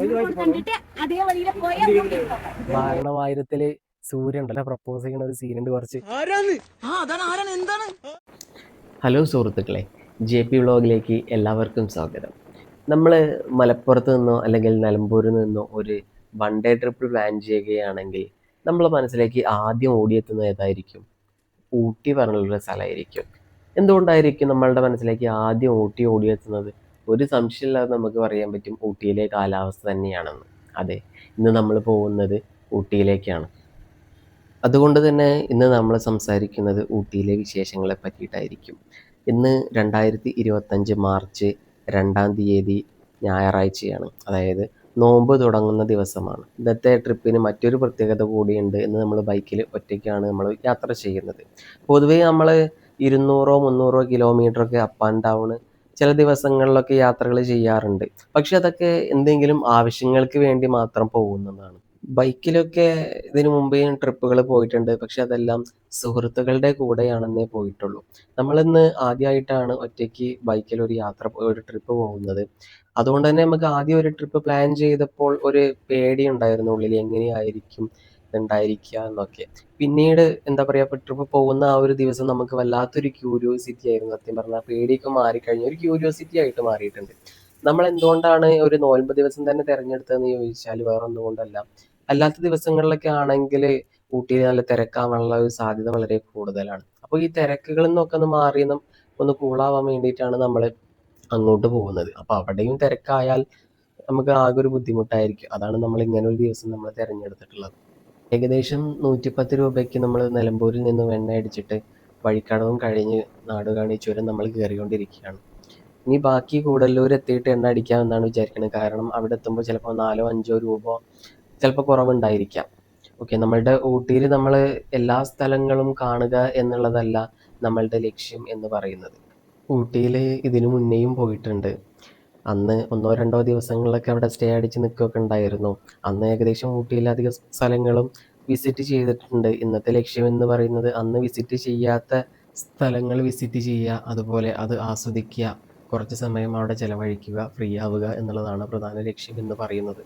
അങ്ങോട്ട് സൂര്യ ഉണ്ടല്ലോ പ്രപ്പോസ് ചെയ്യുന്ന ഒരു സീനുണ്ട് കുറച്ച്. ഹലോ സുഹൃത്തുക്കളെ ജെ പി വ്ളോഗിലേക്ക് എല്ലാവർക്കും സ്വാഗതം. നമ്മൾ മലപ്പുറത്ത് നിന്നോ അല്ലെങ്കിൽ നിലമ്പൂരിൽ നിന്നോ ഒരു വൺ ഡേ ട്രിപ്പ് പ്ലാൻ ചെയ്യുകയാണെങ്കിൽ നമ്മളെ മനസ്സിലേക്ക് ആദ്യം ഓടിയെത്തുന്നത് ഏതായിരിക്കും? ഊട്ടി പറഞ്ഞുള്ളൊരു സ്ഥലമായിരിക്കും. എന്തുകൊണ്ടായിരിക്കും നമ്മളുടെ മനസ്സിലേക്ക് ആദ്യം ഊട്ടി ഓടിയെത്തുന്നത്? ഒരു സംശയമില്ലാതെ നമുക്ക് പറയാൻ പറ്റും ഊട്ടിയിലെ കാലാവസ്ഥ തന്നെയാണെന്ന്. അതെ ഇന്ന് നമ്മൾ പോകുന്നത് ഊട്ടിയിലേക്കാണ്. അതുകൊണ്ട് തന്നെ ഇന്ന് നമ്മൾ സംസാരിക്കുന്നത് ഊട്ടിയിലെ വിശേഷങ്ങളെ പറ്റിയിട്ടായിരിക്കും. ഇന്ന് രണ്ടായിരത്തി ഇരുപത്തഞ്ച് മാർച്ച് രണ്ടാം തീയതി ഞായറാഴ്ചയാണ്. അതായത് നോമ്പ് തുടങ്ങുന്ന ദിവസമാണ്. ഇന്നത്തെ ട്രിപ്പിന് മറ്റൊരു പ്രത്യേകത കൂടിയുണ്ട് എന്ന് നമ്മൾ ബൈക്കിൽ ഒറ്റയ്ക്കാണ് നമ്മൾ യാത്ര ചെയ്യുന്നത്. പൊതുവേ നമ്മൾ ഇരുന്നൂറോ മുന്നൂറോ കിലോമീറ്ററൊക്കെ അപ്പ് ആൻഡ് ഡൗൺ ചില ദിവസങ്ങളിലൊക്കെ യാത്രകൾ ചെയ്യാറുണ്ട്. പക്ഷെ അതൊക്കെ എന്തെങ്കിലും ആവശ്യങ്ങൾക്ക് വേണ്ടി മാത്രം പോകുന്നതാണ്. ബൈക്കിലൊക്കെ ഇതിനു മുമ്പേ ട്രിപ്പുകൾ പോയിട്ടുണ്ട്. പക്ഷെ അതെല്ലാം സുഹൃത്തുക്കളുടെ കൂടെയാണെന്നേ പോയിട്ടുള്ളൂ. നമ്മളിന്ന് ആദ്യമായിട്ടാണ് ഒറ്റയ്ക്ക് ബൈക്കിൽ ഒരു യാത്ര ഒരു ട്രിപ്പ് പോകുന്നത്. അതുകൊണ്ട് തന്നെ നമുക്ക് ആദ്യം ഒരു ട്രിപ്പ് പ്ലാൻ ചെയ്തപ്പോൾ ഒരു പേടി ഉണ്ടായിരുന്നു. ഉള്ളിൽ എങ്ങനെയായിരിക്കും ഉണ്ടായിരിക്കുക എന്നൊക്കെ. പിന്നീട് എന്താ പറയുക ട്രിപ്പ് പോകുന്ന ആ ഒരു ദിവസം നമുക്ക് വല്ലാത്തൊരു ക്യൂരിയോസിറ്റി ആയിരുന്നു. സത്യം പറഞ്ഞാൽ പേടിയൊക്കെ മാറിക്കഴിഞ്ഞു. ഒരു ക്യൂരിയോസിറ്റി ആയിട്ട് മാറിയിട്ടുണ്ട്. നമ്മൾ എന്തുകൊണ്ടാണ് ഒരു നോൽമ്പ് ദിവസം തന്നെ തിരഞ്ഞെടുത്തതെന്ന് ചോദിച്ചാൽ വേറെ കൊണ്ടല്ല അല്ലാത്ത ദിവസങ്ങളിലൊക്കെ ആണെങ്കിൽ ഊട്ടിയിൽ നല്ല തിരക്കാവാനുള്ള ഒരു സാധ്യത വളരെ കൂടുതലാണ്. അപ്പോൾ ഈ തിരക്കുകളിൽ നിന്നൊക്കെ ഒന്ന് മാറി ഒന്ന് കൂളാവാൻ വേണ്ടിയിട്ടാണ് നമ്മൾ അങ്ങോട്ട് പോകുന്നത്. അപ്പോൾ അവിടെയും തിരക്കായാൽ നമുക്ക് ആകെ ഒരു ബുദ്ധിമുട്ടായിരിക്കും. അതാണ് നമ്മൾ ഇങ്ങനെ ഒരു ദിവസം നമ്മൾ തിരഞ്ഞെടുത്തിട്ടുള്ളത്. ഏകദേശം നൂറ്റിപ്പത്ത് രൂപയ്ക്ക് നമ്മൾ നിലമ്പൂരിൽ നിന്ന് വെണ്ണ അടിച്ചിട്ട് വഴിക്കടവും കഴിഞ്ഞ് നാടുകാണി ചുരം നമ്മൾ കയറിക്കൊണ്ടിരിക്കുകയാണ് ഇനി ബാക്കി കൂടല്ലൂർ എത്തിയിട്ട് എണ്ണ അടിക്കാമെന്നാണ് വിചാരിക്കുന്നത് കാരണം അവിടെ എത്തുമ്പോൾ ചിലപ്പോൾ നാലോ അഞ്ചോ രൂപ ചിലപ്പോൾ കുറവുണ്ടായിരിക്കാം. ഓക്കെ നമ്മളുടെ ഊട്ടിയിൽ നമ്മൾ എല്ലാ സ്ഥലങ്ങളും കാണുക എന്നുള്ളതല്ല നമ്മളുടെ ലക്ഷ്യം എന്ന് പറയുന്നത്. ഊട്ടിയിൽ ഇതിനു മുന്നേയും പോയിട്ടുണ്ട്. അന്ന് ഒന്നോ രണ്ടോ ദിവസങ്ങളിലൊക്കെ അവിടെ സ്റ്റേ അടിച്ച് നിൽക്കുകയൊക്കെ ഉണ്ടായിരുന്നു. അന്ന് ഏകദേശം ഊട്ടിയിലധികം സ്ഥലങ്ങളും വിസിറ്റ് ചെയ്തിട്ടുണ്ട്. ഇന്നത്തെ ലക്ഷ്യം എന്ന് പറയുന്നത് അന്ന് വിസിറ്റ് ചെയ്യാത്ത സ്ഥലങ്ങൾ വിസിറ്റ് ചെയ്യുക അതുപോലെ അത് ആസ്വദിക്കുക കുറച്ച് സമയം അവിടെ ചിലവഴിക്കുക ഫ്രീ ആവുക എന്നുള്ളതാണ് പ്രധാന ലക്ഷ്യം എന്ന് പറയുന്നത്.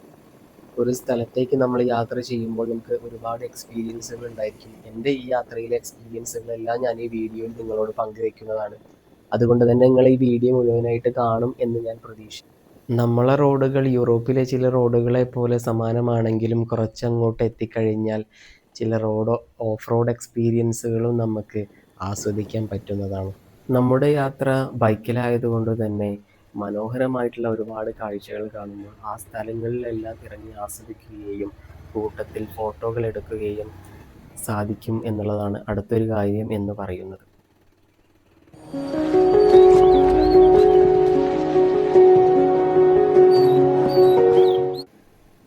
ഒരു സ്ഥലത്തേക്ക് നമ്മൾ യാത്ര ചെയ്യുമ്പോൾ നമുക്ക് ഒരുപാട് എക്സ്പീരിയൻസുകൾ ഉണ്ടായിരിക്കും. എന്റെ ഈ യാത്രയിലെ എക്സ്പീരിയൻസുകളെല്ലാം ഞാൻ ഈ വീഡിയോയിൽ നിങ്ങളോട് പങ്കുവെക്കുന്നതാണ് അതുകൊണ്ട് തന്നെ നിങ്ങൾ ഈ വീഡിയോ മുഴുവനായിട്ട് കാണും എന്ന് ഞാൻ പ്രതീക്ഷിക്കുന്നു. നമ്മളെ റോഡുകൾ യൂറോപ്പിലെ ചില റോഡുകളെ പോലെ സമാനമാണെങ്കിലും കുറച്ചങ്ങോട്ട് എത്തിക്കഴിഞ്ഞാൽ ചില റോഡ് ഓഫ് റോഡ് എക്സ്പീരിയൻസുകളും നമുക്ക് ആസ്വദിക്കാൻ പറ്റുന്നതാണ്. നമ്മുടെ യാത്ര ബൈക്കിലായതുകൊണ്ട് തന്നെ മനോഹരമായിട്ടുള്ള ഒരുപാട് കാഴ്ചകൾ കാണുമ്പോൾ ആ സ്ഥലങ്ങളിലെല്ലാം ഇറങ്ങി ആസ്വദിക്കുകയും കൂട്ടത്തിൽ ഫോട്ടോകൾ എടുക്കുകയും സാധിക്കും എന്നുള്ളതാണ് അടുത്തൊരു കാര്യം എന്ന് പറയുന്നത്.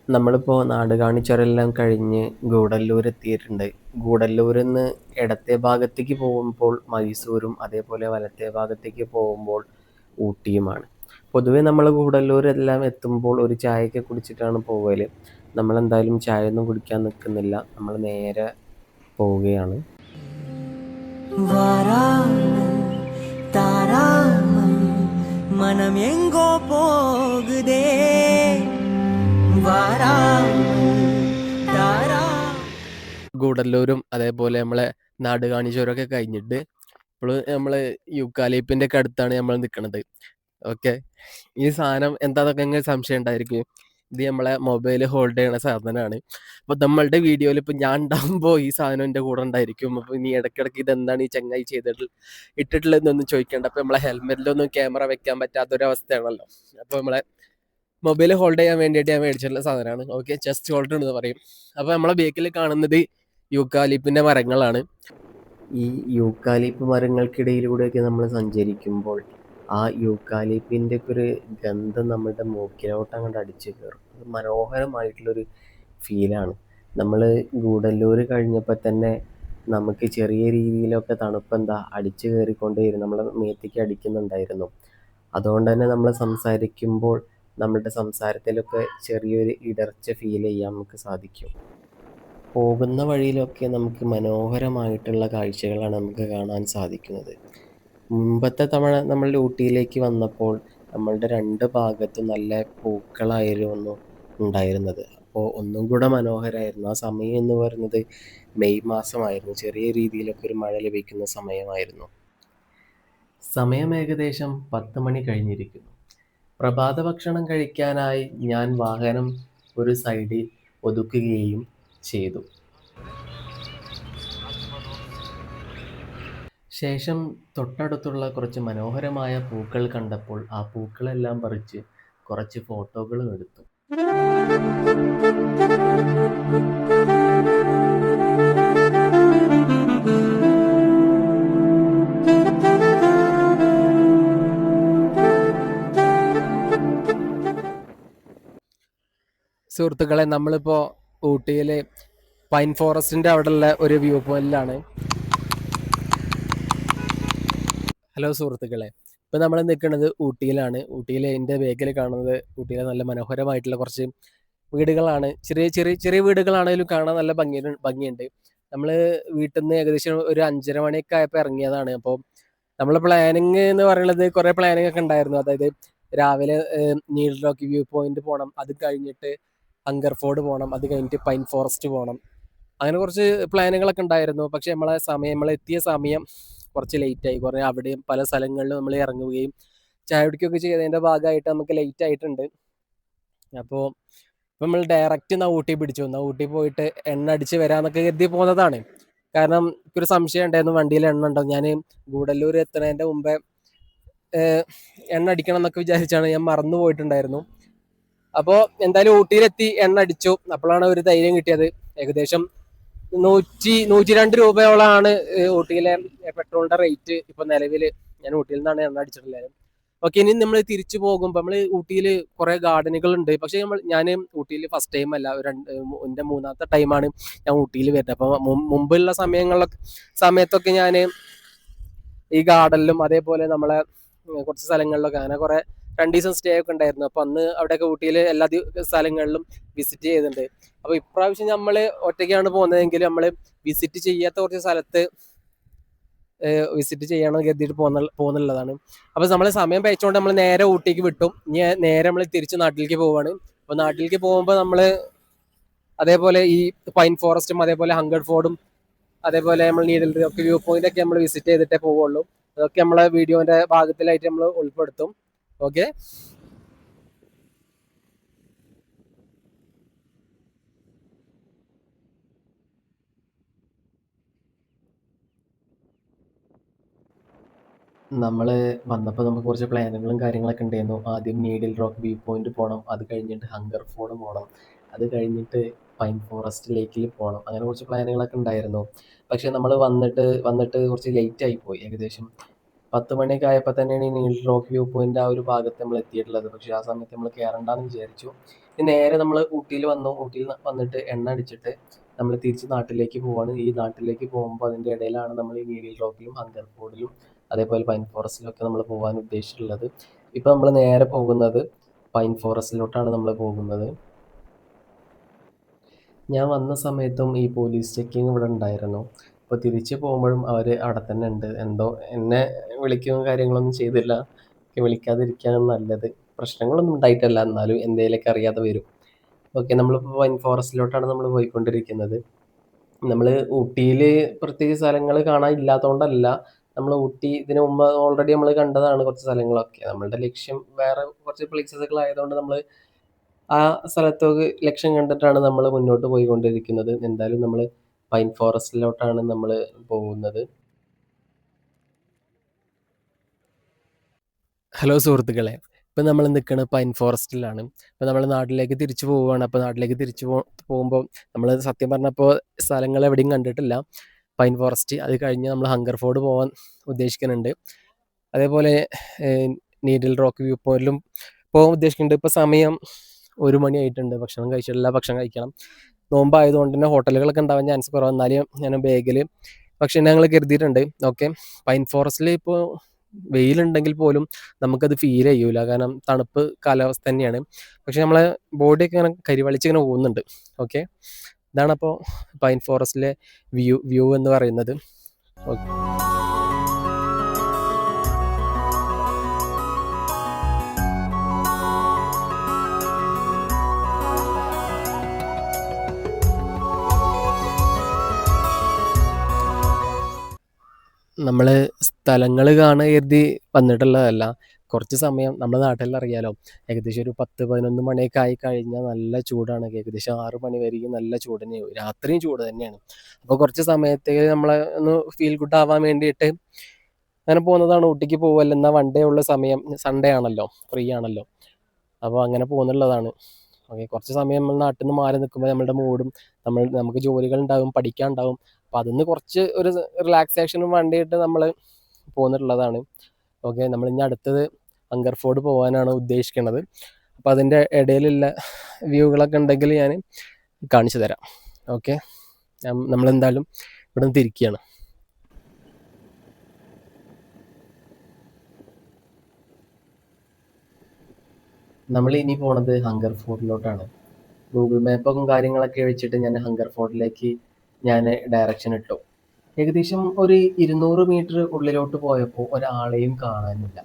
നമ്മളിപ്പോൾ നാടുകാണി ചുരമെല്ലാം കഴിഞ്ഞ് ഗൂഡല്ലൂർ എത്തിയിട്ടുണ്ട് ഗൂഡല്ലൂരിൽ നിന്ന് ഇടത്തെ ഭാഗത്തേക്ക് പോകുമ്പോൾ മൈസൂരും അതേപോലെ വലത്തെ ഭാഗത്തേക്ക് പോകുമ്പോൾ ഊട്ടിയുമാണ് പൊതുവെ നമ്മൾ ഗൂഡല്ലൂർ എല്ലാം എത്തുമ്പോൾ ഒരു ചായയൊക്കെ കുടിച്ചിട്ടാണ് പോകൽ നമ്മളെന്തായാലും ചായ ഒന്നും കുടിക്കാൻ നിൽക്കുന്നില്ല നമ്മൾ നേരെ പോവുകയാണ് வாராமல் தாராமல் மனம் எங்கோ போகுதே வாராமல் தாரா ഗൂഡല്ലൂരും അതേപോലെ നമ്മളെ നാട് ചുരമൊക്കെ കഴിഞ്ഞിട്ട് ഇപ്പോൾ നമ്മൾ യുക്കാലിപ്പിന്റെ ഒക്കെ അടുത്താണ് നമ്മൾ നിൽക്കുന്നത് ഓക്കെ. ഈ സാധനം എന്താന്നൊക്കെ ഇങ്ങനെ സംശയം ഉണ്ടായിരിക്കും? ഇത് നമ്മളെ മൊബൈൽ ഹോൾഡ് ചെയ്യണ സാധനമാണ് അപ്പൊ നമ്മളുടെ വീഡിയോയിൽ ഇപ്പൊ ഞാൻ ഉണ്ടാകുമ്പോൾ ഈ സാധനം എന്റെ കൂടെ ഉണ്ടായിരിക്കും. അപ്പൊ ഇനി ഇടയ്ക്കിടയ്ക്ക് ഇത് എന്താണ് ഈ ചങ്ങായി ചെയ്തിട്ട് ഇട്ടിട്ടുള്ളതെന്നൊന്നും ചോദിക്കേണ്ട. അപ്പൊ നമ്മളെ ഹെൽമെറ്റിലൊന്നും ക്യാമറ വെക്കാൻ പറ്റാത്തൊരവസ്ഥയാണല്ലോ. അപ്പൊ നമ്മളെ മൊബൈൽ ഹോൾഡ് ചെയ്യാൻ വേണ്ടിയിട്ട് ഞാൻ മേടിച്ചിട്ടുള്ള സാധനമാണ്. ഓക്കെ ചെസ്റ്റ് ഹോൾഡർ എന്ന് പറയും. അപ്പോൾ നമ്മളെ ബേക്കിൽ കാണുന്നത് യൂക്കാലിപ്പിന്റെ മരങ്ങളാണ്. ഈ യൂക്കാലിപ്പ് മരങ്ങൾക്കിടയിലൂടെയൊക്കെ നമ്മൾ സഞ്ചരിക്കുമ്പോൾ ആ യൂക്കാലിപ്പിന്റെ ഒക്കെ ഒരു ഗന്ധം നമ്മുടെ മൂക്കിലോട്ട് അങ്ങോട്ട് അടിച്ചു കയറും. മനോഹരമായിട്ടുള്ളൊരു ഫീലാണ് നമ്മൾ ഗൂഡല്ലൂർ കഴിഞ്ഞപ്പോൾ തന്നെ നമുക്ക് ചെറിയ രീതിയിലൊക്കെ തണുപ്പെന്താ അടിച്ചു കയറിക്കൊണ്ടേയിരുന്നു. നമ്മളെ മേത്തേക്ക് അടിക്കുന്നുണ്ടായിരുന്നു. അതുകൊണ്ട് തന്നെ നമ്മൾ സംസാരിക്കുമ്പോൾ നമ്മളുടെ സംസാരത്തിലൊക്കെ ചെറിയൊരു ഇടർച്ച ഫീൽ ചെയ്യാൻ നമുക്ക് സാധിക്കും. പോകുന്ന വഴിയിലൊക്കെ നമുക്ക് മനോഹരമായിട്ടുള്ള കാഴ്ചകളാണ് നമുക്ക് കാണാൻ സാധിക്കുന്നത്. മുമ്പത്തെ തവണ നമ്മൾ ഊട്ടിയിലേക്ക് വന്നപ്പോൾ നമ്മളുടെ രണ്ട് ഭാഗത്തും നല്ല പൂക്കളായിരുന്നു ഉണ്ടായിരുന്നത്. അപ്പോൾ ഒന്നും കൂടെ മനോഹരമായിരുന്നു ആ സമയം എന്ന് പറയുന്നത് മെയ് മാസമായിരുന്നു. ചെറിയ രീതിയിലൊക്കെ ഒരു മഴ ലഭിക്കുന്ന സമയമായിരുന്നു. സമയം ഏകദേശം പത്ത് മണി കഴിഞ്ഞിരിക്കുന്നു. പ്രഭാത ഭക്ഷണം കഴിക്കാനായി ഞാൻ വാഹനം ഒരു സൈഡിൽ ഒതുക്കുകയും ചെയ്തു. ശേഷം തൊട്ടടുത്തുള്ള കുറച്ച് മനോഹരമായ പൂക്കൾ കണ്ടപ്പോൾ ആ പൂക്കളെല്ലാം പറിച്ച് കുറച്ച് ഫോട്ടോകളും എടുത്തു. സുഹൃത്തുക്കളെ നമ്മളിപ്പോ ഊട്ടിയിലെ പൈൻ ഫോറസ്റ്റിന്റെ അവിടെയുള്ള ഒരു വ്യൂ പോയിന്റിലാണ്. ഹലോ സുഹൃത്തുക്കളെ ഇപ്പൊ നമ്മൾ നിൽക്കുന്നത് ഊട്ടിയിലാണ്. ഊട്ടിയിലെ എന്റെ ബേക്കിൽ കാണുന്നത് ഊട്ടിയിലെ നല്ല മനോഹരമായിട്ടുള്ള കുറച്ച് വീടുകളാണ്. ചെറിയ ചെറിയ ചെറിയ വീടുകളാണെങ്കിലും കാണാൻ നല്ല ഭംഗി ഭംഗിയുണ്ട്. നമ്മൾ വീട്ടിൽ നിന്ന് ഏകദേശം ഒരു അഞ്ചര മണിയൊക്കെ ആയപ്പോൾ ഇറങ്ങിയതാണ്. അപ്പോൾ നമ്മൾ പ്ലാനിങ് എന്ന് പറയുന്നത് കുറേ പ്ലാനിങ് ഒക്കെ ഉണ്ടായിരുന്നു. അതായത് രാവിലെ നീൽ റോക്കി വ്യൂ പോയിന്റ് പോകണം അത് കഴിഞ്ഞിട്ട് അങ്കർഫോർഡ് പോകണം അത് കഴിഞ്ഞിട്ട് പൈൻ ഫോറസ്റ്റ് പോകണം അങ്ങനെ കുറച്ച് പ്ലാനുകളൊക്കെ ഉണ്ടായിരുന്നു. പക്ഷെ നമ്മളെ സമയം നമ്മളെത്തിയ സമയം കുറച്ച് ലേറ്റായി കുറേ അവിടെയും പല സ്ഥലങ്ങളിലും നമ്മൾ ഇറങ്ങുകയും ചായ കുടിക്കുകയൊക്കെ ചെയ്തതിന്റെ ഭാഗമായിട്ട് നമുക്ക് ലേറ്റ് ആയിട്ടുണ്ട്. അപ്പോൾ ഇപ്പം നമ്മൾ ഡയറക്റ്റ് എന്നാ ഊട്ടി പിടിച്ചു. എന്നാ ഊട്ടി പോയിട്ട് എണ്ണ അടിച്ച് വരാമെന്നൊക്കെ കരുതി പോകുന്നതാണ് കാരണം എനിക്കൊരു സംശയം ഉണ്ടായിരുന്നു. വണ്ടിയിൽ എണ്ണ ഉണ്ടോ? ഞാൻ ഗൂഡല്ലൂർ എത്തുന്നതിന്റെ മുമ്പേ എണ്ണ അടിക്കണം എന്നൊക്കെ വിചാരിച്ചാണ് ഞാൻ മറന്നു പോയിട്ടുണ്ടായിരുന്നു അപ്പോൾ എന്തായാലും ഊട്ടിയിലെത്തി എണ്ണ അടിച്ചു അപ്പോഴാണ് ഒരു ധൈര്യം കിട്ടിയത്. ഏകദേശം നൂറ്റി നൂറ്റി രണ്ട് രൂപയോളമാണ് ഊട്ടിയിലെ പെട്രോളിന്റെ റേറ്റ് ഇപ്പൊ നിലവിൽ ഞാൻ ഊട്ടിയിൽ നിന്നാണ് എണ്ണ അടിച്ചിട്ടുള്ളത് ഓക്കെ ഇനി നമ്മൾ തിരിച്ചു പോകുമ്പോൾ നമ്മൾ ഊട്ടിയിൽ കുറെ ഗാർഡനുകൾ ഉണ്ട് പക്ഷെ നമ്മൾ ഞാൻ ഊട്ടിയിൽ ഫസ്റ്റ് ടൈം അല്ല രണ്ട് എന്റെ മൂന്നാമത്തെ ടൈമാണ് ഞാൻ ഊട്ടിയിൽ വരുന്നത്. അപ്പോൾ മുമ്പുള്ള സമയങ്ങളിലൊക്കെ സമയത്തൊക്കെ ഞാൻ ഈ ഗാർഡനിലും അതേപോലെ നമ്മളെ കുറച്ച് സ്ഥലങ്ങളിലൊക്കെ അങ്ങനെ കുറെ രണ്ട് ദിവസം സ്റ്റേ ഒക്കെ ഉണ്ടായിരുന്നു. അപ്പൊ അന്ന് അവിടെയൊക്കെ ഊട്ടിയിൽ എല്ലാ സ്ഥലങ്ങളിലും വിസിറ്റ് ചെയ്തിട്ടുണ്ട്. അപ്പൊ ഇപ്രാവശ്യം നമ്മൾ ഒറ്റയ്ക്കാണ് പോകുന്നതെങ്കിൽ നമ്മൾ വിസിറ്റ് ചെയ്യാത്ത കുറച്ച് സ്ഥലത്ത് വിസിറ്റ് ചെയ്യണം കരുതിയിട്ട് പോകുന്ന പോകുന്നുള്ളതാണ് അപ്പൊ നമ്മൾ സമയം പയച്ചുകൊണ്ട് നമ്മൾ നേരെ ഊട്ടിക്ക് വിട്ടു. ഇനി നേരെ നമ്മൾ തിരിച്ച് നാട്ടിലേക്ക് പോവാണ്. അപ്പൊ നാട്ടിലേക്ക് പോകുമ്പോൾ നമ്മൾ അതേപോലെ ഈ പൈൻ ഫോറസ്റ്റും അതേപോലെ ഹങ്കഡ് ഫോർഡും അതേപോലെ നമ്മൾ നീഡിൽ ഒക്കെ വ്യൂ പോയിന്റ് ഒക്കെ നമ്മൾ വിസിറ്റ് ചെയ്തിട്ടേ പോവുള്ളൂ. അതൊക്കെ നമ്മളെ വീഡിയോന്റെ ഭാഗത്തിലായിട്ട് നമ്മൾ ഉൾപ്പെടുത്തും. ഓക്കെ. നമ്മൾ വന്നപ്പോൾ നമുക്ക് കുറച്ച് പ്ലാനുകളും കാര്യങ്ങളൊക്കെ ഉണ്ടായിരുന്നു. ആദ്യം നീഡിൽ റോക്ക് വ്യൂ പോയിന്റ് പോകണം അത് കഴിഞ്ഞിട്ട് ഹങ്കർ ഫോർഡ് പോകണം അത് കഴിഞ്ഞിട്ട് പൈൻ ഫോറസ്റ്റ് ലേക്കിൽ പോകണം അങ്ങനെ കുറച്ച് പ്ലാനുകളൊക്കെ ഉണ്ടായിരുന്നു. പക്ഷേ നമ്മൾ വന്നിട്ട് വന്നിട്ട് കുറച്ച് ലേറ്റ് ആയി പോയി. ഏകദേശം പത്ത് മണിയൊക്കെ ആയപ്പോൾ തന്നെയാണ് ഈ നീൽ റോക്ക് വ്യൂ പോയിന്റ് ആ ഒരു ഭാഗത്ത് നമ്മൾ എത്തിയിട്ടുള്ളത്. പക്ഷേ ആ സമയത്ത് നമ്മൾ കയറണ്ടെന്ന് വിചാരിച്ചു. ഇനി നേരെ നമ്മൾ ഊട്ടിയിൽ വന്നു. ഊട്ടിയിൽ വന്നിട്ട് എണ്ണ അടിച്ചിട്ട് നമ്മൾ തിരിച്ച് നാട്ടിലേക്ക് പോവാണ്. ഈ നാട്ടിലേക്ക് പോകുമ്പോൾ അതിന്റെ ഇടയിലാണ് നമ്മൾ ഈ നീലി റോക്കിലും ഹങ്കർ ഫോർഡിലും അതേപോലെ പൈൻ ഫോറസ്റ്റിലൊക്കെ നമ്മൾ പോകാൻ ഉദ്ദേശിച്ചിട്ടുള്ളത്. ഇപ്പം നമ്മൾ നേരെ പോകുന്നത് പൈൻ ഫോറസ്റ്റിലോട്ടാണ് നമ്മൾ പോകുന്നത്. ഞാൻ വന്ന സമയത്തും ഈ പോലീസ് ചെക്കിങ് ഇവിടെ ഉണ്ടായിരുന്നു. അപ്പോൾ തിരിച്ച് പോകുമ്പോഴും അവർ അവിടെ തന്നെ ഉണ്ട്. എന്തോ എന്നെ വിളിക്കുകയും കാര്യങ്ങളൊന്നും ചെയ്തില്ല. വിളിക്കാതിരിക്കാനും നല്ലത്. പ്രശ്നങ്ങളൊന്നും ഉണ്ടായിട്ടല്ല. എന്നാലും എന്തെങ്കിലുമൊക്കെ അറിയാതെ വരും. ഓക്കെ നമ്മളിപ്പോൾ വൈൻ ഫോറസ്റ്റിലോട്ടാണ് നമ്മൾ പോയിക്കൊണ്ടിരിക്കുന്നത്. നമ്മൾ ഊട്ടിയിൽ പ്രത്യേകിച്ച് സ്ഥലങ്ങൾ കാണാൻ ഇല്ലാത്തതുകൊണ്ടല്ല നമ്മൾ ഊട്ടി ഇതിനു മുമ്പ് ഓൾറെഡി നമ്മൾ കണ്ടതാണ് കുറച്ച് സ്ഥലങ്ങളൊക്കെ. നമ്മളുടെ ലക്ഷ്യം വേറെ കുറച്ച് പ്ലേസസുകൾ ആയതുകൊണ്ട് നമ്മൾ ആ സ്ഥലത്തൊക്കെ ലക്ഷ്യം കണ്ടിട്ടാണ് നമ്മൾ മുന്നോട്ട് പോയിക്കൊണ്ടിരിക്കുന്നത്. എന്തായാലും നമ്മൾ പൈൻ ഫോറസ്റ്റിലോട്ടാണ് നമ്മൾ പോകുന്നത്. ഹലോ സുഹൃത്തുക്കളെ ഇപ്പം നമ്മൾ നിൽക്കുന്നത് പൈൻ ഫോറസ്റ്റിലാണ്. ഇപ്പം നമ്മൾ നാട്ടിലേക്ക് തിരിച്ചു പോവുകയാണ്. അപ്പോൾ നാട്ടിലേക്ക് തിരിച്ചു പോ പോകുമ്പോൾ നമ്മൾ സത്യം പറഞ്ഞപ്പോൾ സ്ഥലങ്ങൾ എവിടെയും കണ്ടിട്ടില്ല. പൈൻ ഫോറസ്റ്റ് അത് കഴിഞ്ഞ് നമ്മൾ ഹങ്കർ ഫോർഡ് പോകാൻ ഉദ്ദേശിക്കുന്നുണ്ട്. അതേപോലെ നീഡിൽ റോക്ക് വ്യൂ പോയിന്റിലും പോകാൻ ഉദ്ദേശിക്കുന്നുണ്ട്. ഇപ്പോൾ സമയം ഒരു മണി ആയിട്ടുണ്ട്. ഭക്ഷണം കഴിച്ചിട്ടില്ല. ഭക്ഷണം കഴിക്കണം. നോമ്പായതുകൊണ്ട് തന്നെ ഹോട്ടലുകളൊക്കെ ഉണ്ടാവാൻ ചാൻസ് കുറവ്. എന്നാലും ഞാൻ ബാഗിൽ പക്ഷെ ഞങ്ങൾ കരുതിയിട്ടുണ്ട്. ഓക്കെ പൈൻ ഫോറസ്റ്റിൽ ഇപ്പോൾ വെയിലുണ്ടെങ്കിൽ പോലും നമുക്കത് ഫീൽ ചെയ്യൂല. കാരണം തണുപ്പ് കാലാവസ്ഥ തന്നെയാണ്. പക്ഷെ നമ്മളെ ബോഡിയൊക്കെ ഇങ്ങനെ കരിവളിച്ച് ഇങ്ങനെ പോകുന്നുണ്ട്. ഓക്കെ ഇതാണപ്പോൾ പൈൻ ഫോറസ്റ്റിലെ വ്യൂ വ്യൂ എന്ന് പറയുന്നത്. ഓക്കെ നമ്മൾ സ്ഥലങ്ങൾ കാണുക കരുതി വന്നിട്ടുള്ളതല്ല. കുറച്ച് സമയം നമ്മുടെ നാട്ടിൽ അറിയാലോ ഏകദേശം ഒരു പത്ത് പതിനൊന്ന് മണിയൊക്കെ ആയി കഴിഞ്ഞാൽ നല്ല ചൂടാണ്. ഏകദേശം ആറ് മണി വരെയും നല്ല ചൂട് തന്നെയാവും രാത്രിയും ചൂട് തന്നെയാണ്. അപ്പോൾ കുറച്ച് സമയത്തേക്ക് നമ്മളെ ഒന്ന് ഫീൽ ഗുഡ് ആവാൻ വേണ്ടിയിട്ട് അങ്ങനെ പോകുന്നതാണ്. ഊട്ടിക്ക് പോകുമല്ല എന്നാൽ വൺ ഉള്ള സമയം സൺഡേ ആണല്ലോ ഫ്രീ ആണല്ലോ. അപ്പോൾ അങ്ങനെ പോകുന്നുള്ളതാണ്. ഓക്കെ കുറച്ച് സമയം നമ്മൾ നാട്ടിൽ നിന്ന് മാറി നിൽക്കുമ്പോൾ നമ്മളുടെ മൂഡും നമ്മൾ നമുക്ക് ജോലികൾ ഉണ്ടാകും പഠിക്കാൻ ഉണ്ടാവും അപ്പോൾ അതിന്ന് കുറച്ച് ഒരു റിലാക്സേഷനും വേണ്ടിയിട്ട് നമ്മൾ പോന്നിട്ടുള്ളതാണ്. ഓക്കെ നമ്മൾ ഇനി അടുത്തത് അങ്കർഫോർഡ് പോകാനാണ് ഉദ്ദേശിക്കുന്നത് അപ്പോൾ അതിന്റെ ഇടയിലുള്ള വ്യൂകളൊക്കെ ഉണ്ടെങ്കിൽ ഞാൻ കാണിച്ചു തരാം. ഓക്കെ നമ്മളെന്തായാലും ഇവിടെ നിന്ന് തിരിക്കുകയാണ് നമ്മൾ ഇനി പോണത് ഹങ്കർ ഫോർട്ടിലോട്ടാണ് ഗൂഗിൾ മാപ്പും കാര്യങ്ങളൊക്കെ വെച്ചിട്ട് ഞാൻ ഹങ്കർ ഫോർട്ടിലേക്ക് ഞാൻ ഡയറക്ഷൻ ഇട്ടു. ഏകദേശം ഒരു ഇരുന്നൂറ് മീറ്റർ ഉള്ളിലോട്ട് പോയപ്പോൾ ഒരാളെയും കാണാനില്ല.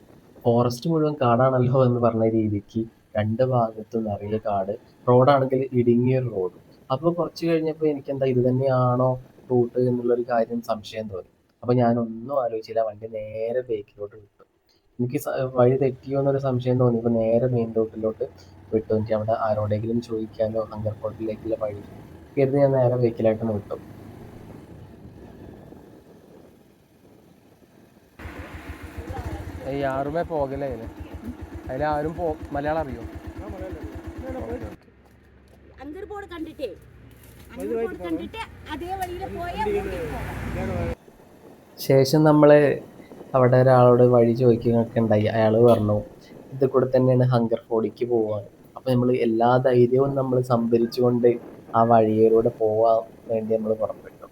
ഫോറസ്റ്റ് മുഴുവൻ കാടാണല്ലോ എന്ന് പറഞ്ഞ രീതിക്ക് രണ്ട് ഭാഗത്തും നിറയെ കാട്. റോഡാണെങ്കിൽ ഇടുങ്ങിയ റോഡ് അപ്പോൾ കുറച്ച് കഴിഞ്ഞപ്പോൾ എനിക്കെന്താ ഇത് തന്നെയാണോ റൂട്ട് എന്നുള്ളൊരു കാര്യം സംശയം തോന്നി. അപ്പോൾ ഞാൻ ഒന്നും ആലോചിച്ചില്ല വണ്ടി നേരെ ബേക്കിലോട്ട് വിട്ടു. എനിക്ക് വഴി തെറ്റിയോ എന്നൊരു സംശയം തോന്നി. തോന്നിയപ്പോൾ നേരെ മെയിൻ റോട്ടിലോട്ട് വിട്ടു. എനിക്ക് അവിടെ ആരോടെങ്കിലും ചോദിക്കാനോ ഹങ്കർ ഫോർട്ടിലേക്കുള്ള വഴി കരുതി ഞാൻ നേരെ ബേക്കിലായിട്ടൊന്ന് വിട്ടു ഈ ആറുമേ പോകലേ അതിന്? അതിൽ ആരും പോ മലയാളം അറിയോ? ശേഷം നമ്മൾ അവിടെ ഒരാളോട് വഴി ചോദിക്കുകയൊക്കെ ഉണ്ടായി. അയാൾ പറഞ്ഞു ഇത് കൂടെ തന്നെയാണ് ഹങ്കർ ഫോഡിക്ക് പോവാൻ അപ്പോൾ നമ്മൾ എല്ലാ ധൈര്യവും നമ്മൾ സംഭരിച്ചുകൊണ്ട് ആ വഴിയിലൂടെ പോവാൻ വേണ്ടി നമ്മൾ പുറപ്പെട്ടു.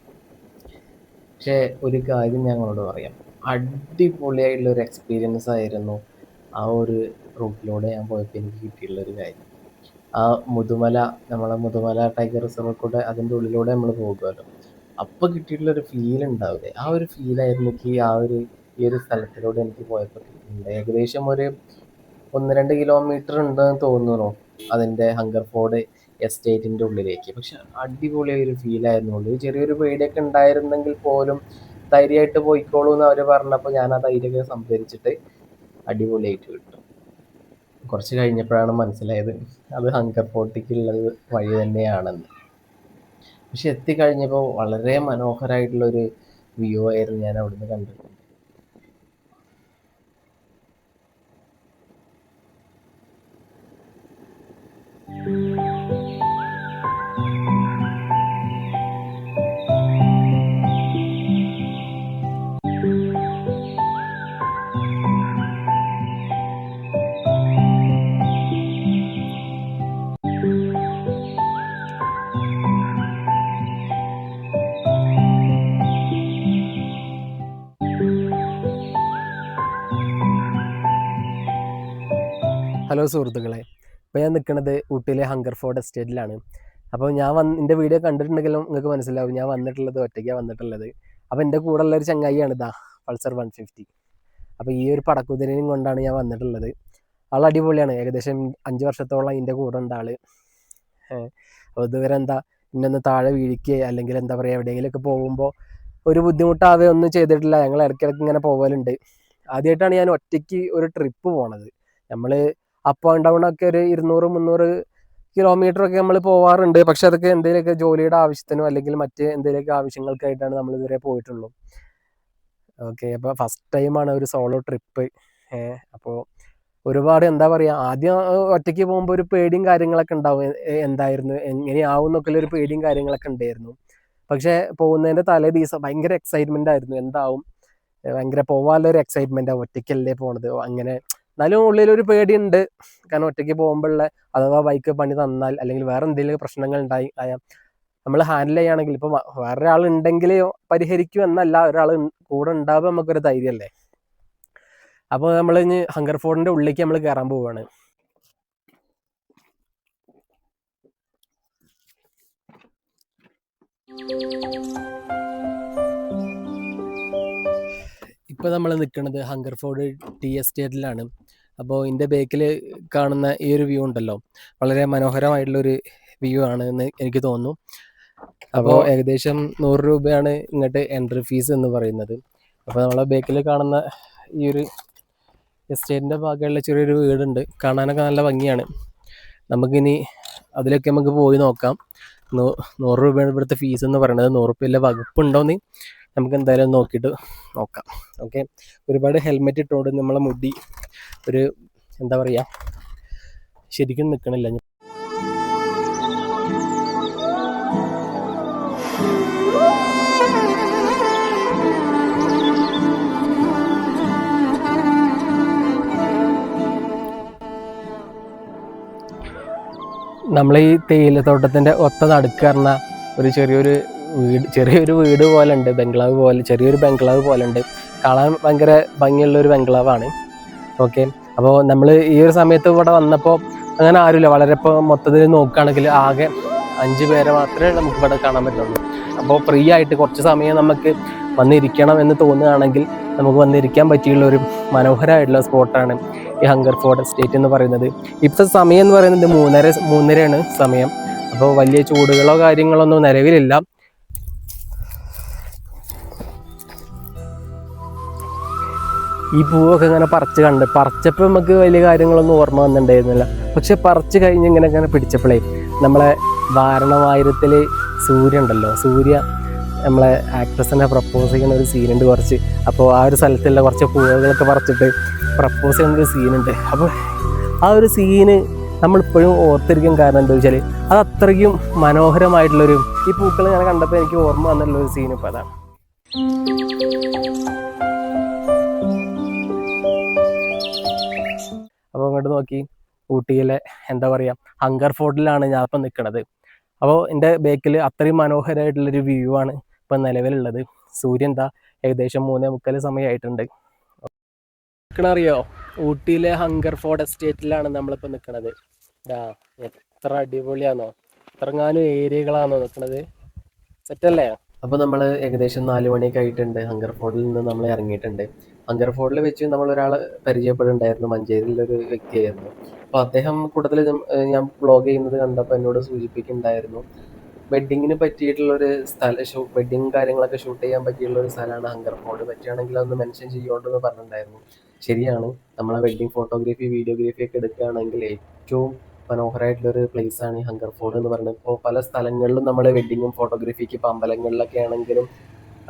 പക്ഷേ ഒരു കാര്യം ഞങ്ങളോട് പറയാം. അടിപൊളിയായിട്ടുള്ള ഒരു എക്സ്പീരിയൻസ് ആയിരുന്നു ആ ഒരു റൂട്ടിലൂടെ ഞാൻ പോയപ്പോൾ എനിക്ക് കിട്ടിയിട്ടുള്ള ഒരു കാര്യം. ആ മുതുമല നമ്മളെ മുതുമല ടൈഗർ റിസർവ് കൂടെ അതിന്റെ ഉള്ളിലൂടെ നമ്മൾ പോകുമല്ലോ. അപ്പോൾ കിട്ടിയിട്ടുള്ള ഒരു ഫീൽ ഉണ്ടാവില്ലേ ആ ഒരു ഫീലായിരുന്നു എനിക്ക് ആ ഒരു ഈ ഒരു സ്ഥലത്തിലൂടെ എനിക്ക് പോയപ്പോൾ കിട്ടിയിട്ടുണ്ട് ഏകദേശം ഒരു ഒന്ന് രണ്ട് കിലോമീറ്റർ ഉണ്ടെന്ന് തോന്നുന്നു അതിന്റെ ഹങ്കർഫോർഡ് എസ്റ്റേറ്റിന്റെ ഉള്ളിലേക്ക്. പക്ഷെ അടിപൊളിയായ ഒരു ഫീലായിരുന്നു ഉള്ളിൽ ചെറിയൊരു പേടിയൊക്കെ ഉണ്ടായിരുന്നെങ്കിൽ പോലും ധൈര്യമായിട്ട് പോയിക്കോളൂ എന്ന് അവർ പറഞ്ഞപ്പോൾ ഞാൻ ആ ധൈര്യമൊക്കെ സംഭരിച്ചിട്ട് അടിപൊളിയായിട്ട് കിട്ടും കുറച്ച് കഴിഞ്ഞപ്പോഴാണ് മനസ്സിലായത് അത് ഹങ്കർ ഫോർട്ടിക്കുള്ളത് വഴി തന്നെയാണെന്ന്. പക്ഷെ എത്തിക്കഴിഞ്ഞപ്പോൾ വളരെ മനോഹരമായിട്ടുള്ളൊരു വ്യൂ ആയിരുന്നു ഞാൻ അവിടുന്ന് കണ്ടത് ഹലോ സുഹൃത്തുക്കളെ. ഇപ്പോൾ ഞാൻ നിൽക്കുന്നത് ഊട്ടിയിലെ ഹങ്കർ ഫോർഡ് എസ്റ്റേറ്റിലാണ് അപ്പോൾ ഞാൻ വന്ന് എന്റെ വീഡിയോ കണ്ടിട്ടുണ്ടെങ്കിലും നിങ്ങൾക്ക് മനസ്സിലാവും ഞാൻ വന്നിട്ടുള്ളത് ഒറ്റയ്ക്കാണ് വന്നിട്ടുള്ളത്. അപ്പോൾ എന്റെ കൂടെ ഉള്ള ഒരു ചങ്ങായിയാണ് ഇതാ പൾസർ വൺ ഫിഫ്റ്റി അപ്പോൾ ഈ ഒരു പടക്കുതിരയും കൊണ്ടാണ് ഞാൻ വന്നിട്ടുള്ളത്. ആൾ അടിപൊളിയാണ് ഏകദേശം അഞ്ച് വർഷത്തോളം എന്റെ കൂടെ ഉണ്ട് ആൾ അപ്പോൾ ഇതുവരെ എന്താ ഇന്നൊന്ന് താഴെ വീഴിക്കുക അല്ലെങ്കിൽ എന്താ പറയുക എവിടെയെങ്കിലുമൊക്കെ പോകുമ്പോൾ ഒരു ബുദ്ധിമുട്ടാവേ ഒന്നും ചെയ്തിട്ടില്ല. ഞങ്ങൾ ഇടയ്ക്കിടയ്ക്ക് ഇങ്ങനെ പോകലുണ്ട് ആദ്യമായിട്ടാണ് ഞാൻ ഒറ്റയ്ക്ക് ഒരു ട്രിപ്പ് പോണത്. നമ്മൾ അപ്പ് ആൻഡ് ഡൗൺ ഒക്കെ ഒരു ഇരുന്നൂറ് മുന്നൂറ് കിലോമീറ്റർ ഒക്കെ നമ്മൾ പോവാറുണ്ട്. പക്ഷെ അതൊക്കെ എന്തെങ്കിലുമൊക്കെ ജോലിയുടെ ആവശ്യത്തിനോ അല്ലെങ്കിൽ മറ്റ് എന്തെങ്കിലുമൊക്കെ ആവശ്യങ്ങൾക്കായിട്ടാണ് നമ്മൾ ഇതുവരെ പോയിട്ടുള്ളൂ. ഓക്കെ അപ്പോൾ ഫസ്റ്റ് ടൈമാണ് ഒരു സോളോ ട്രിപ്പ് അപ്പോൾ ഒരുപാട് എന്താ പറയുക ആദ്യം ഒറ്റയ്ക്ക് പോകുമ്പോൾ ഒരു പേടിയും കാര്യങ്ങളൊക്കെ ഉണ്ടാവും. എന്തായിരുന്നു എങ്ങനെയാവും എന്നൊക്കെ ഒരു പേടിയും കാര്യങ്ങളൊക്കെ ഉണ്ടായിരുന്നു. പക്ഷെ പോകുന്നതിന്റെ തലേ ദിവസം ഭയങ്കര എക്സൈറ്റ്മെന്റ് ആയിരുന്നു. എന്താവും? ഭയങ്കര എക്സൈറ്റ്മെന്റ് ആവും ഒറ്റയ്ക്കല്ലേ പോണത്. അങ്ങനെ എന്നാലും ഉള്ളിൽ ഒരു പേടിയുണ്ട്. കാരണം ഒറ്റയ്ക്ക് പോകുമ്പോഴുള്ള അഥവാ ബൈക്ക് പണി തന്നാൽ അല്ലെങ്കിൽ വേറെ എന്തെങ്കിലും പ്രശ്നങ്ങൾ ഉണ്ടായി ആയാൽ നമ്മൾ ഹാൻഡിൽ ചെയ്യുകയാണെങ്കിൽ ഇപ്പം വേറെ ഒരാൾ ഉണ്ടെങ്കിൽ പരിഹരിക്കും എന്നല്ല ഒരാൾ കൂടെ ഉണ്ടാവുമ്പോൾ നമുക്കൊരു ധൈര്യമല്ലേ? അപ്പോൾ നമ്മൾ ഇനി ഹങ്കർ ഫോർഡിന്റെ ഉള്ളിലേക്ക് നമ്മൾ കയറാൻ പോവുകയാണ് ഇപ്പോൾ നമ്മൾ നിൽക്കുന്നത് ഹങ്കർഫോർഡ് ടി എസ്റ്റേറ്റിലാണ്. അപ്പോൾ ഇതിന്റെ ബേക്കിൽ കാണുന്ന ഈ ഒരു വ്യൂ ഉണ്ടല്ലോ. വളരെ മനോഹരമായിട്ടുള്ള ഒരു വ്യൂ ആണ് എന്ന് എനിക്ക് തോന്നുന്നു. അപ്പോൾ ഏകദേശം നൂറ് രൂപയാണ് ഇങ്ങോട്ട് എൻട്രി ഫീസ് എന്ന് പറയുന്നത്. അപ്പോൾ നമ്മളെ ബേക്കിൽ കാണുന്ന ഈ ഒരു എസ്റ്റേറ്റിന്റെ ഭാഗമുള്ള ചെറിയൊരു വീടുണ്ട്. കാണാനൊക്കെ നല്ല ഭംഗിയാണ്. നമുക്കിനി അതിലൊക്കെ നമുക്ക് പോയി നോക്കാം. നൂ- നൂറ് രൂപയാണ് ഇവിടുത്തെ ഫീസ് എന്ന് പറയുന്നത്. നൂറ് രൂപയിലെ വകുപ്പുണ്ടോയെന്ന് നമുക്ക് എന്തായാലും നോക്കിയിട്ട് നോക്കാം. ഓക്കെ ഒരുപാട് ഹെൽമെറ്റ് ഇട്ടുകൊണ്ട് നമ്മളെ മുടി ഒരു എന്താ പറയുക ശരിക്കും നിൽക്കണില്ല നമ്മൾ ഈ തേയിലത്തോട്ടത്തിന്റെ ഒത്ത നടുക്ക് പറഞ്ഞ ഒരു ചെറിയൊരു വീട് ചെറിയൊരു വീട് പോലെ ഉണ്ട് ബംഗ്ലാവ് പോലെ ചെറിയൊരു ബംഗ്ലാവ് പോലെ ഉണ്ട് കാണാൻ ഭയങ്കര ഭംഗിയുള്ള ഒരു ബംഗ്ലാവാണ്. ഓക്കെ അപ്പോൾ നമ്മൾ ഈ ഒരു സമയത്ത് ഇവിടെ വന്നപ്പോൾ അങ്ങനെ ആരുമില്ല. വളരെ ഇപ്പോൾ മൊത്തത്തിൽ നോക്കുകയാണെങ്കിൽ ആകെ അഞ്ച് പേരെ മാത്രമേ നമുക്ക് ഇവിടെ കാണാൻ പറ്റുള്ളൂ. അപ്പോൾ ഫ്രീ ആയിട്ട് കുറച്ച് സമയം നമുക്ക് വന്നിരിക്കണം എന്ന് തോന്നുകയാണെങ്കിൽ നമുക്ക് വന്നിരിക്കാൻ പറ്റിയുള്ള ഒരു മനോഹരമായിട്ടുള്ള സ്പോട്ടാണ് ഈ ഹങ്കർ ഫോർട്ട് എസ്റ്റേറ്റ് എന്ന് പറയുന്നത്. ഇപ്പോഴത്തെ സമയം എന്ന് പറയുന്നത് മൂന്നര മൂന്നരയാണ് സമയം. അപ്പോൾ വലിയ ചൂടുകളോ കാര്യങ്ങളോ ഒന്നും നിലവിലില്ല. ഈ പൂവൊക്കെ ഇങ്ങനെ പറിച്ച് കണ്ട് പറിച്ചപ്പോൾ നമുക്ക് വലിയ കാര്യങ്ങളൊന്നും ഓർമ്മ വന്നിട്ടുണ്ടായിരുന്നില്ല. പക്ഷെ പറിച്ച് കഴിഞ്ഞ് ഇങ്ങനെ ഇങ്ങനെ പിടിച്ചപ്പോഴേ നമ്മളെ വാരണവായിരത്തിൽ സൂര്യ ഉണ്ടല്ലോ. സൂര്യ നമ്മളെ ആക്ട്രസിനെ പ്രപ്പോസ് ചെയ്യുന്ന ഒരു സീനുണ്ട് കുറച്ച്. അപ്പോൾ ആ ഒരു സ്ഥലത്തുള്ള കുറച്ച് പൂവുകളൊക്കെ പറിച്ചിട്ട് പ്രപ്പോസ് ചെയ്യുന്ന ഒരു സീനുണ്ട് അപ്പോൾ ആ ഒരു സീന് നമ്മളിപ്പോഴും ഓർത്തിരിക്കും കാരണം എന്താ വെച്ചാൽ അത് അത്രയ്ക്കും മനോഹരമായിട്ടുള്ളൊരു ഈ പൂക്കൾ ഞാൻ കണ്ടപ്പോൾ എനിക്ക് ഓർമ്മ വന്നിട്ടുള്ള ഒരു സീൻ ഇപ്പോൾ അതാണ്. അങ്ങോട്ട് നോക്കി. ഊട്ടിയിലെ എന്താ പറയുക ഹങ്കർ ഫോർട്ടിലാണ് ഞാൻ ഇപ്പം നിൽക്കുന്നത് അപ്പോൾ എന്റെ ബേക്കിൽ അത്രയും മനോഹരമായിട്ടുള്ളൊരു വ്യൂ ആണ് ഇപ്പം നിലവിലുള്ളത്. സൂര്യൻ എന്താ ഏകദേശം മൂന്നേ മുക്കാൽ സമയമായിട്ടുണ്ട് നിൽക്കണറിയോ ഊട്ടിയിലെ ഹങ്കർ ഫോർട്ട് എസ്റ്റേറ്റിലാണ് നമ്മളിപ്പോൾ നിൽക്കുന്നത് ഇതാ എത്ര അടിപൊളിയാണോ ഇത്രങ്ങാനും ഏരിയകളാണോ നിൽക്കുന്നത് സെറ്റല്ലേ? അപ്പോൾ നമ്മൾ ഏകദേശം നാല് മണിയൊക്കെ ആയിട്ടുണ്ട് ഹങ്കർ ഫോർട്ടിൽ നിന്ന് നമ്മൾ ഇറങ്ങിയിട്ടുണ്ട്. ഹങ്കർ ഫോർട്ടിൽ വെച്ച് നമ്മൾ ഒരാൾ പരിചയപ്പെടുന്നുണ്ടായിരുന്നു മഞ്ചേരിയിലൊരു വ്യക്തിയായിരുന്നു. അപ്പോൾ അദ്ദേഹം കൂടുതൽ ഞാൻ ബ്ലോഗ് ചെയ്യുന്നത് കണ്ടപ്പോൾ എന്നോട് സൂചിപ്പിക്കുന്നുണ്ടായിരുന്നു വെഡ്ഡിങ്ങിന് പറ്റിയിട്ടുള്ള ഒരു സ്ഥല ഷൂ വെഡ്ഡിങ് കാര്യങ്ങളൊക്കെ ഷൂട്ട് ചെയ്യാൻ പറ്റിയുള്ള ഒരു സ്ഥലമാണ് ഹങ്കർ ഫോർട്ട്. പറ്റുകയാണെങ്കിൽ അതൊന്ന് മെൻഷൻ ചെയ്യുകൊണ്ടെന്ന് പറഞ്ഞിട്ടുണ്ടായിരുന്നു. ശരിയാണ് നമ്മളെ വെഡ്ഡിങ് ഫോട്ടോഗ്രാഫി വീഡിയോഗ്രാഫി ഒക്കെ എടുക്കുകയാണെങ്കിൽ ഏറ്റവും മനോഹരമായിട്ടുള്ളൊരു ആണ് ഈ ഹങ്കർ ഫോർട്ട് എന്ന് പറയുന്നത്. ഇപ്പോൾ പല സ്ഥലങ്ങളിലും നമ്മുടെ വെഡ്ഡിങ്ങും ഫോട്ടോഗ്രാഫിക്ക് ഇപ്പോൾ അമ്പലങ്ങളിലൊക്കെ ആണെങ്കിലും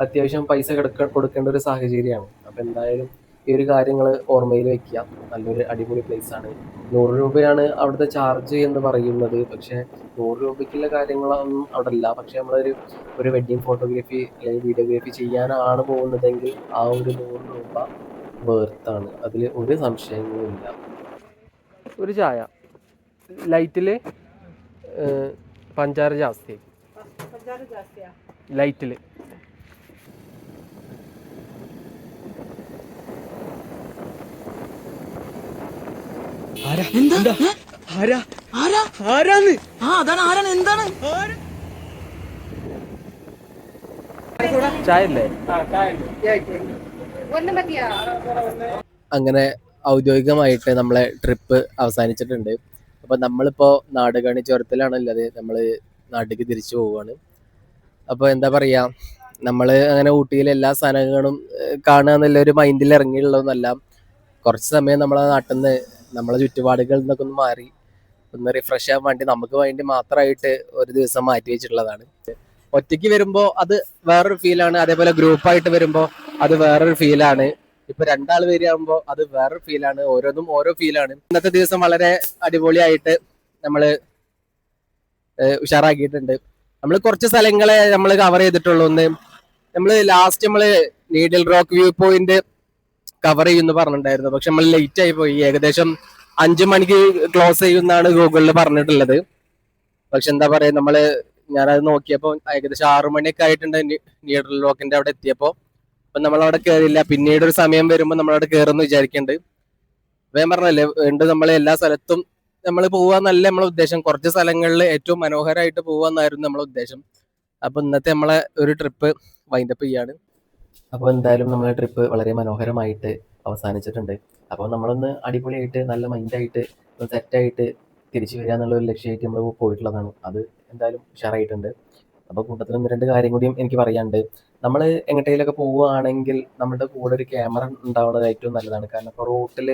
അത്യാവശ്യം പൈസ കൊടുക്ക കൊടുക്കേണ്ട ഒരു സാഹചര്യമാണ്. അപ്പോൾ എന്തായാലും ഈ ഒരു കാര്യങ്ങൾ ഓർമ്മയിൽ വെക്കുക. നല്ലൊരു അടിപൊളി പ്ലേസ് ആണ്. നൂറ് രൂപയാണ് അവിടുത്തെ ചാർജ് എന്ന് പറയുന്നത്. പക്ഷേ നൂറ് രൂപയ്ക്കുള്ള കാര്യങ്ങളൊന്നും അവിടെ ഇല്ല പക്ഷേ നമ്മളൊരു ഒരു വെഡ്ഡിങ് ഫോട്ടോഗ്രാഫി അല്ലെങ്കിൽ വീഡിയോഗ്രാഫി ചെയ്യാനാണ് പോകുന്നതെങ്കിൽ ആ ഒരു നൂറ് രൂപ വേർത്താണ് അതിൽ ഒരു സംശയങ്ങളും ഇല്ല. ഒരു ചായ. ലൈറ്റിൽ പഞ്ചാര ജാസ്തി. ലൈറ്റിൽ എന്താ? ആരാ? ആരാ? ആരാന്ന്? ആ അതാണ് ആരാണ്? എന്താണ്? അങ്ങനെ ഔദ്യോഗികമായിട്ട് നമ്മളെ ട്രിപ്പ് അവസാനിച്ചിട്ടുണ്ട്. അപ്പൊ നമ്മളിപ്പോ നാടുകാണി ചുരത്തിലാണുള്ളത് നമ്മൾ നാട്ടിലേക്ക് തിരിച്ചു പോവുകയാണ് അപ്പൊ എന്താ പറയാ നമ്മൾ അങ്ങനെ ഊട്ടിയിലെ എല്ലാ സ്ഥലങ്ങളും ഏഹ്, കാണുക എന്നുള്ള ഒരു മൈൻഡിൽ ഇറങ്ങിയുള്ളതെന്നല്ല കുറച്ച് സമയം നമ്മളെ നാട്ടിൽ നിന്ന് നമ്മളെ ചുറ്റുപാടുകളിൽ നിന്നൊക്കെ ഒന്ന് മാറി ഒന്ന് റിഫ്രഷ് ആവാൻ വേണ്ടി നമുക്ക് വേണ്ടി മാത്രമായിട്ട് ഒരു ദിവസം മാറ്റി വെച്ചിട്ടുള്ളതാണ്. ഒറ്റയ്ക്ക് വരുമ്പോൾ അത് വേറൊരു ഫീലാണ് അതേപോലെ ഗ്രൂപ്പായിട്ട് വരുമ്പോൾ അത് വേറൊരു ഫീലാണ് ഇപ്പൊ രണ്ടാൾ വരികയാകുമ്പോൾ അത് വേറൊരു ഫീലാണ് ഓരോന്നും ഓരോ ഫീലാണ് ഇന്നത്തെ ദിവസം വളരെ അടിപൊളിയായിട്ട് നമ്മൾ ഉഷാറാക്കിയിട്ടുണ്ട്. നമ്മൾ കുറച്ച് സ്ഥലങ്ങളെ നമ്മൾ കവർ ചെയ്തിട്ടുള്ളൂ. ഒന്ന് നമ്മൾ ലാസ്റ്റ് നമ്മൾ needle rock view point cover ചെയ്യുന്നു പറഞ്ഞിട്ടുണ്ടായിരുന്നു. പക്ഷെ നമ്മൾ ലേറ്റ് ആയി പോയി. ഏകദേശം അഞ്ചു മണിക്ക് ക്ലോസ് ചെയ്യുമെന്നാണ് ഗൂഗിളിൽ പറഞ്ഞിട്ടുള്ളത്. പക്ഷെ എന്താ പറയാ നമ്മൾ ഞാനത് നോക്കിയപ്പോ ഏകദേശം ആറു മണിയൊക്കെ ആയിട്ടുണ്ട് നിയർ ലോക്കിന്റെ അവിടെ എത്തിയപ്പോ അപ്പൊ നമ്മൾ അവിടെ കയറിയില്ല പിന്നീട് ഒരു സമയം വരുമ്പോൾ നമ്മളവിടെ കയറുമെന്ന് വിചാരിക്കുന്നുണ്ട്. ഞാൻ പറഞ്ഞല്ലേ ഉണ്ട് നമ്മൾ എല്ലാ സ്ഥലത്തും നമ്മൾ പോവാന്നല്ല നമ്മളെ ഉദ്ദേശം. കുറച്ച് സ്ഥലങ്ങളിൽ ഏറ്റവും മനോഹരമായിട്ട് പോവാന്നായിരുന്നു നമ്മളെ ഉദ്ദേശം. അപ്പൊ ഇന്നത്തെ നമ്മളെ ഒരു ട്രിപ്പ് വൈൻഡപ്പ് ചെയ്യാണ്. അപ്പോൾ എന്തായാലും നമ്മുടെ ട്രിപ്പ് വളരെ മനോഹരമായിട്ട് അവസാനിച്ചിട്ടുണ്ട്. അപ്പോൾ നമ്മളൊന്ന് അടിപൊളിയായിട്ട് നല്ല മൈൻഡായിട്ട് സെറ്റായിട്ട് തിരിച്ചു വരിക എന്നുള്ള ഒരു ലക്ഷ്യമായിട്ട് നമ്മൾ പോയിട്ടുള്ളതാണ്. അത് എന്തായാലും ഉഷാറായിട്ടുണ്ട്. അപ്പോൾ കൂട്ടത്തിൽ ഒന്ന് രണ്ട് കാര്യം കൂടിയും എനിക്ക് പറയാനുണ്ട്. നമ്മൾ എങ്ങോട്ടേലൊക്കെ പോവുകയാണെങ്കിൽ നമ്മുടെ കൂടെ ഒരു ക്യാമറ ഉണ്ടാവുന്നത് ഏറ്റവും നല്ലതാണ്. കാരണം ഇപ്പോൾ റോട്ടിൽ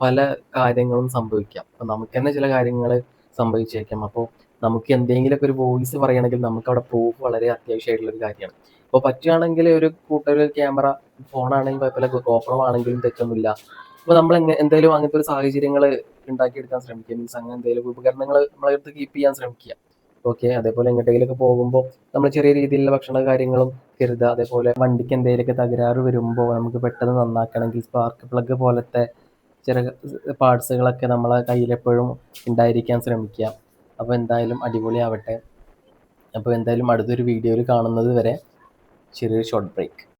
പല കാര്യങ്ങളും സംഭവിക്കാം. അപ്പോൾ നമുക്ക് തന്നെ ചില കാര്യങ്ങൾ സംഭവിച്ചേക്കാം. അപ്പോൾ നമുക്ക് എന്തെങ്കിലുമൊക്കെ ഒരു വോയിസ് പറയണമെങ്കിൽ നമുക്ക് അവിടെ പ്രൂഫ് വളരെ അത്യാവശ്യമായിട്ടുള്ള ഒരു കാര്യമാണ്. അപ്പോൾ പറ്റുകയാണെങ്കിൽ ഒരു കൂട്ടൊരു ക്യാമറ ഫോണാണെങ്കിൽ കുഴപ്പമില്ല. ഗോപ്രോ ആണെങ്കിലും തെറ്റൊന്നുമില്ല. അപ്പോൾ നമ്മൾ എന്തെങ്കിലും അങ്ങനത്തെ ഒരു സാഹചര്യങ്ങൾ ഉണ്ടാക്കിയെടുക്കാൻ ശ്രമിക്കുക. മീൻസ് അങ്ങനെ എന്തെങ്കിലും ഉപകരണങ്ങൾ നമ്മളെ അടുത്ത് കീപ്പ് ചെയ്യാൻ ശ്രമിക്കുക. ഓക്കെ അതേപോലെ എങ്ങോട്ടെങ്കിലുമൊക്കെ പോകുമ്പോൾ നമ്മൾ ചെറിയ രീതിയിലുള്ള ഭക്ഷണ കാര്യങ്ങളും കരുതുക. അതേപോലെ വണ്ടിക്ക് എന്തെങ്കിലുമൊക്കെ തകരാറ് വരുമ്പോൾ നമുക്ക് പെട്ടെന്ന് നന്നാക്കണമെങ്കിൽ സ്പാർക്ക് പ്ലഗ് പോലത്തെ ചെറിയ പാർട്സുകളൊക്കെ നമ്മളെ കയ്യിലെപ്പോഴും ഉണ്ടായിരിക്കാൻ ശ്രമിക്കുക. അപ്പോൾ എന്തായാലും അടിപൊളിയാവട്ടെ. അപ്പോൾ എന്തായാലും അടുത്തൊരു വീഡിയോയിൽ കാണുന്നത് വരെ ചെറിയൊരു ഷോർട്ട് ബ്രേക്ക്